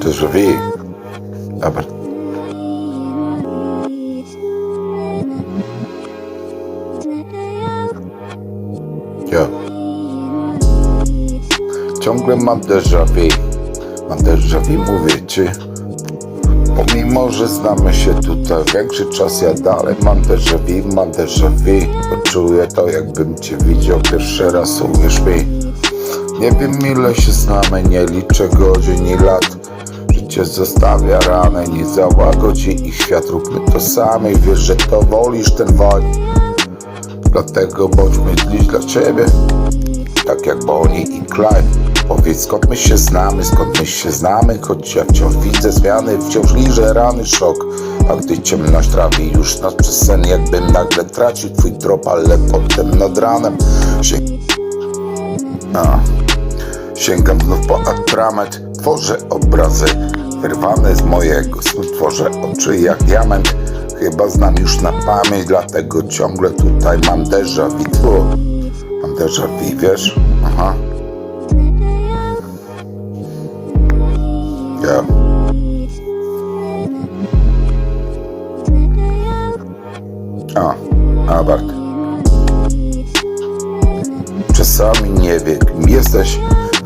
Déjà vu. Dobra. Ja. Ciągle mam déjà vu. Mam déjà vu, mówię ci. Pomimo, że znamy się tutaj większy czas, ja dalej mam déjà vu, mam déjà vu. Czuję to, jakbym cię widział pierwszy raz, uwierz mi. Nie wiem ile się znamy, nie liczę godzin i lat. Życie zostawia rany, nie załagodzi ich świat. Róbmy to sami, wiesz, że to wolisz ten vibe Dlatego bądźmy dziś dla ciebie Tak jak Bonnie i Clyde. Powiedz skąd my się znamy, skąd my się znamy Choć ja wciąż widzę zmiany, wciąż liżę rany szok. A gdy ciemność trawi już nas przez sen Jakbym nagle tracił twój trop, ale potem nad ranem się. Sięgam znów po atrament, tworzę obrazy wyrwane z mojego snu, tworzę oczy jak diament. Chyba znam już na pamięć, dlatego ciągle tutaj mam déjà vu. Mam déjà vu, wiesz? Aha. Ja. A, Abart. Czasami nie wiem, kim jesteś,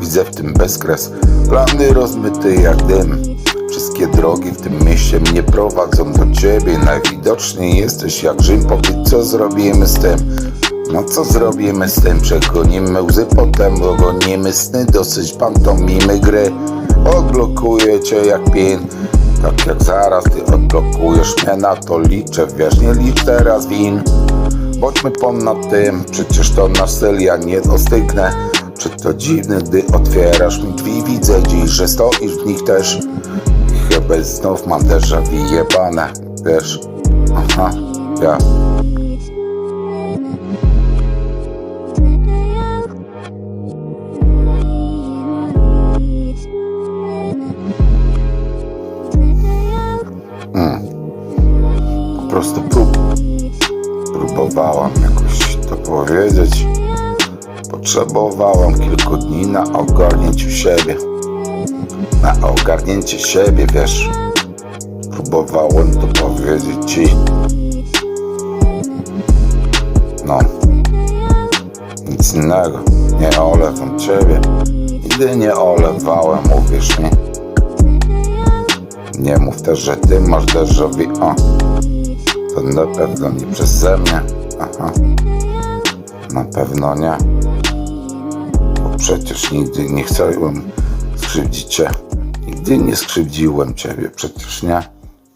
widzę w tym bezkres. Plany rozmyte jak dym. Wszystkie drogi w tym mieście mnie prowadzą do ciebie. Najwidoczniej jesteś jak Rzym. Powiedz, co zrobimy z tym? No co zrobimy z tym? Przegonimy łzy, potem ogonimy sny. Dosyć pantomimy gry. Odblokuję cię jak pin. Tak jak zaraz ty odblokujesz mnie, na to liczę. Wiesz, nie licz teraz win. Bądźmy ponad tym, przecież to nasz styl, ja nie dostygnę. To dziwne, gdy otwierasz mi drzwi, widzę dziś, że stoisz w nich też. Chyba znów mam déjà vu wiesz? Aha, ja. Po prostu prób, próbowałam jakoś to powiedzieć. Potrzebowałam kilku dni na ogarnięciu siebie. Na ogarnięcie siebie, wiesz. Próbowałem to powiedzieć ci. No. Nic innego. Nie olewam ciebie. Nigdy nie olewałem, uwierz mi. Nie mów też, że ty masz déjà vu. O. To na pewno nie przeze mnie. Aha. Na pewno nie. Przecież nigdy nie chciałem skrzywdzić cię. Nigdy nie skrzywdziłem ciebie, przecież nie.